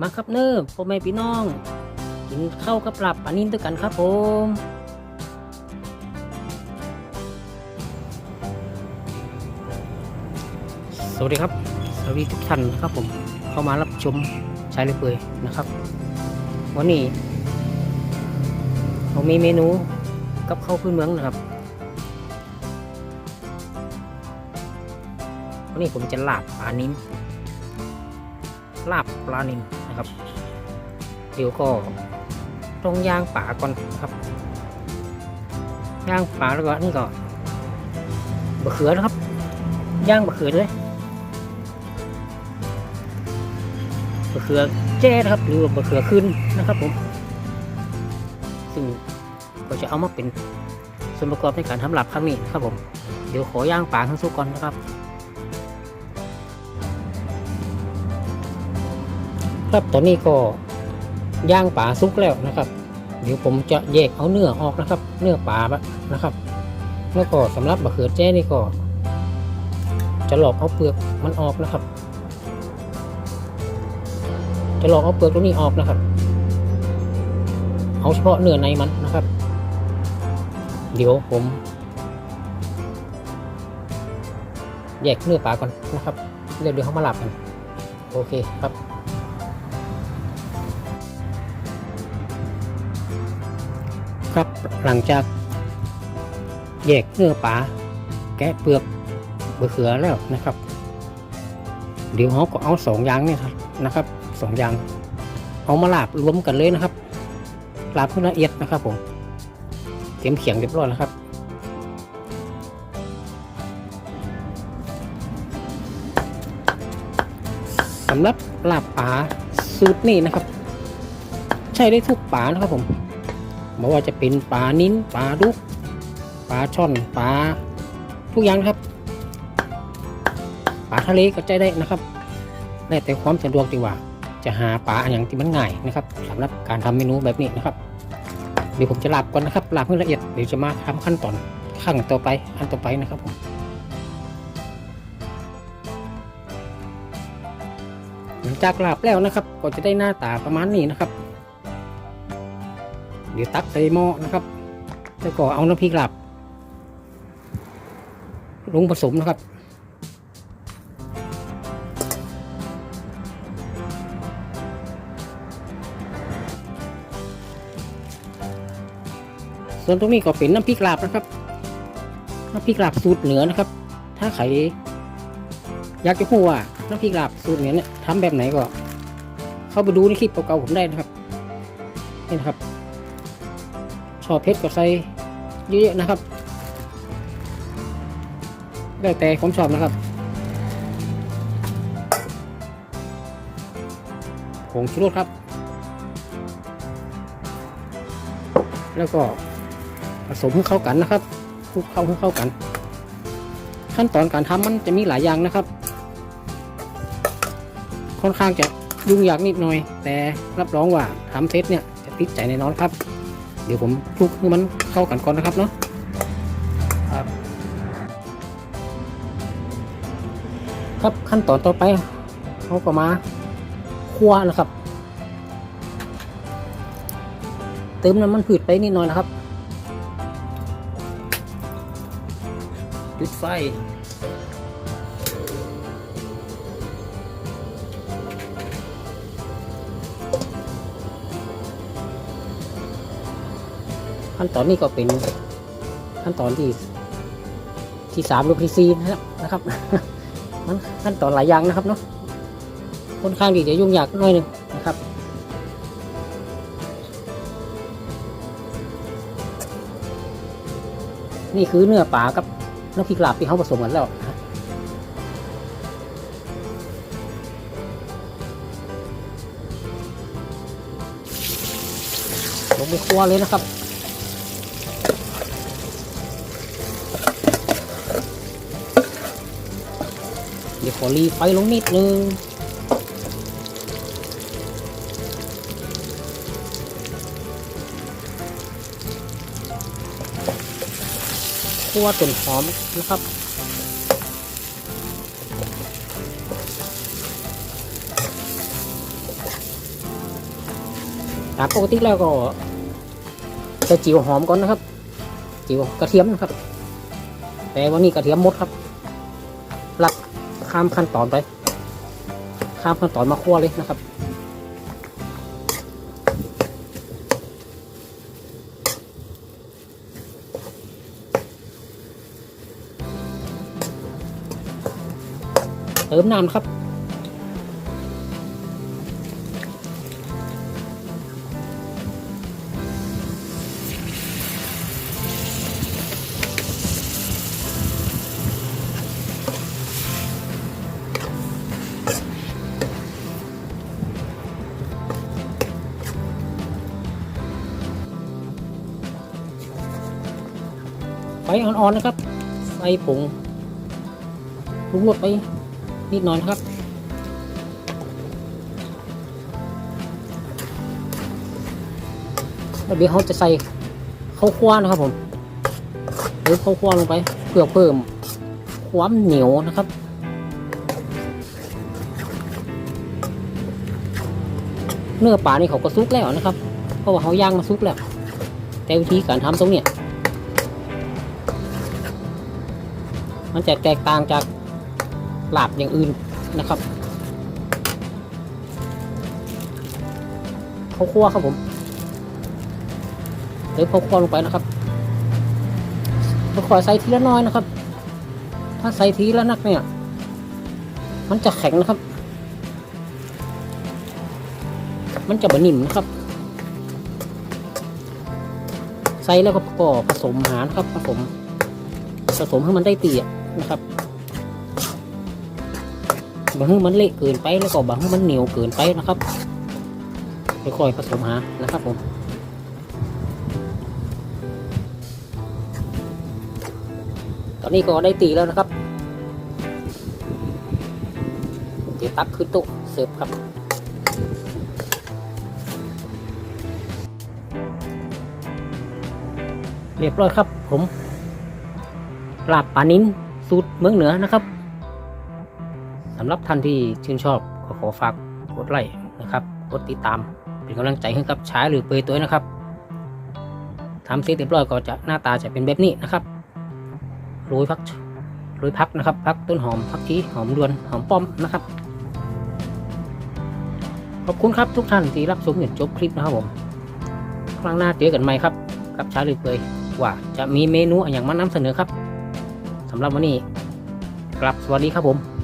มาครับเน้อพ่อแม่พี่น้องกินข้าวกับปลาปลานิ่นด้วยกันครับผมสวัสดีครับ สวัสดีทุกท่านนะครับผมเข้ามารับชมชายเลยเปยนะครับ วันนี้ผมมีเมนูกับข้าวพื้นเมืองนะครับ วันนี้ผมจะลาบปลานิ้นลาบปลานิ้น นะครับเดี๋ยวก็ต้องย่างป่าก่อนครับย่างป่าแล้วก็นี่ก็บะเขือนะครับย่างบะเขือด้วยบะเขือแจ้นะครับหรือบะเขือขึ้นนะครับผมซึ่งก็จะเอามาเป็นส่วนประกอบในการทำหลาบครั้งนี้ครับผมเดี๋ยวขอย่างป่าทั้งสุกก่อนนะครับ ครับตอนนี้ก็ย่างป่าสุกแล้วนะครับ เดี๋ยวผมจะแยกเอาเนื้อออกนะครับ เนื้อป่าบะนะครับ แล้วก็สำหรับบะเขือแจ้นี่ก็ จะหลอกเอาเปลือกมันออกนะครับ จะหลอกเอาเปลือกตรงนี้ออกนะครับ เอาเฉพาะเนื้อในมันนะครับ เดี๋ยวผม แยกเนื้อปลาก่อนนะครับเดี๋ยวเดี๋ยวเขามาหลับกันโอเคครับ ครับหลังจากแยกเนื้อปลาแกะเปลือกเบือเขือแล้วนะครับ เดี๋ยวเขาก็เอาสองอย่างนี่ยนะครับสองอย่าง เอามาลาบรวมกันเลยนะครับลาบให้ละเอียดนะครับผมเตรียมเขียงเรียบร้อยแล้วครับสำหรับลาบป่าสูตรนี้นะครับ ใช้ได้ทุกป่านะครับผม ไม่ว่าจะเป็นปลานิ้นปลาดุกปลาช่อนปลาทุกอย่างครับปลาทะเลก็ใช้ได้นะครับได้แต่ความสะดวกดีกว่า จะหาปลาอย่างที่มันง่ายนะครับสำหรับการทำเมนูแบบนี้นะครับ เดี๋ยวผมจะลาบก่อนนะครับลาบให้ละเอียดเดี๋ยวจะมาทำขั้นตอนขั้นต่อไปอันต่อไปนะครับผมหลังจากลาบแล้วนะครับ ก็จะได้หน้าตาประมาณนี้นะครับ เดี๋ยวตักใส่หม้อนะครับ แล้วก็เอาน้ำพริกลาบลงผสมนะครับ ส่วนตรงนี้ก็เป็นน้ำพริกลาบนะครับ น้ำพริกลาบสูตรเหนือนะครับ ถ้าใครอยากจะรู้ว่าน้ำพริกลาบสูตรเหนือเนี่ยทำแบบไหนก็ เข้าไปดูในคลิปเก่าๆผมได้นะครับนี่นะครับ ชอบเพชรก็ใส่เยอะๆนะครับแล้วแต่ผมชอบนะครับผงชูรสครับ แล้วก็ผสมให้เข้ากันนะครับคลุกเข้าให้เข้ากัน ขั้นตอนการทำมันจะมีหลายอย่างนะครับ ค่อนข้างจะยุ่งยากนิดหน่อย แต่รับรองว่าทำเสร็จเนี่ยจะติดใจแน่นอนครับ เดี๋ยวผมคลุกให้มันเข้ากันก่อนนะครับเนาะครับ ครับขั้นตอนต่อไปเขาก็มาคั่วนะครับ เติมน้ำมันพืชไปนิดหน่อยนะครับปิดไฟ ขั้นตอนนี้ก็เป็นขั้นตอนที่ที่สามหรือที่สี่นะครับนะครับมันขั้นตอนหลายอย่างนะครับเนาะค่อนข้างที่จะยุ่งยากน่อยหนึงนะครับนี่คือเนื้อปลากับน้ำพริกลาบที่เขาผสมกันแล้วลงไปคั่วเลยนะครับ อรีไฟลงนิดนึงคั่วจนหอมนะครับนตามปกติแล้วก็จะจิ๋วหอมก่อนนะครับ จิ๋วกระเทียมนะครับ แต่วันนี้กระเทียมหมดครับหลัก ข้ามขั้นตอนไป ข้ามขั้นตอนมาคั่วเลยนะครับเติมน้ำครับ ไฟอ่อนๆนะครับ ใส่ผงปรุงรสไปนิดหน่อยนะครับ แล้วเดี๋ยวเขาจะใส่ข้าวคั่วนะครับผมเติมข้าวคั่วลงไปเพื่อเพิ่มความเหนียวนะครับเนื้อปลานี่เขาก็ซุกแล้วนะครับ เพราะว่าเขาย่างมาซุกแล้ว แต่วิธีการทำตรงเนี้ย มันจะแตกต่างจากลาบอย่างอื่นนะครับข้าวคั่วครับผมเติมข้าวคั่วลงไปนะครับค่อใส่ทีละน้อยนะครับ ถ้าใส่ทีละนักเนี่ย มันจะแข็งนะครับ มันจะบะนิ่มนะครับ ใส่แล้วก็ประก็ผสมหารครับผสมผสมให้มันได้ตีย นะครับบางทีมันเละเกินไปแล้วก็บางทีมันเหนียวเกินไปนะครับค่อยๆผสมหานะครับผมตอนนี้ก็ได้ตีแล้วนะครับเดี๋ยวตักขึ้นโต๊ะเสิร์ฟครับเรียบร้อยครับผมลาบปลานิ้น สูตรเมืองเหนือนะครับสำหรับท่านที่ชื่นชอบก็ขอฝากกดไลค์นะครับกดติดตามเป็นกำลังใจให้กับชายหรือเปยตัวนะครับทำเสร็จเรียบร้อยก็จะหน้าตาจะเป็นแบบนี้นะครับโรยพักโรยพักนะครับพักต้นหอมพักชีหอมดวนหอมป้อมนะครับ ขอบคุณครับทุกท่านที่รับชมจนจบคลิปนะครับผมครั้งหน้าเจอกันใหม่ครับ กับชายหรือเปยว่าจะมีเมนูอย่างมานำเสนอครับำหรับวันนี้กลับสวัสดีครับผม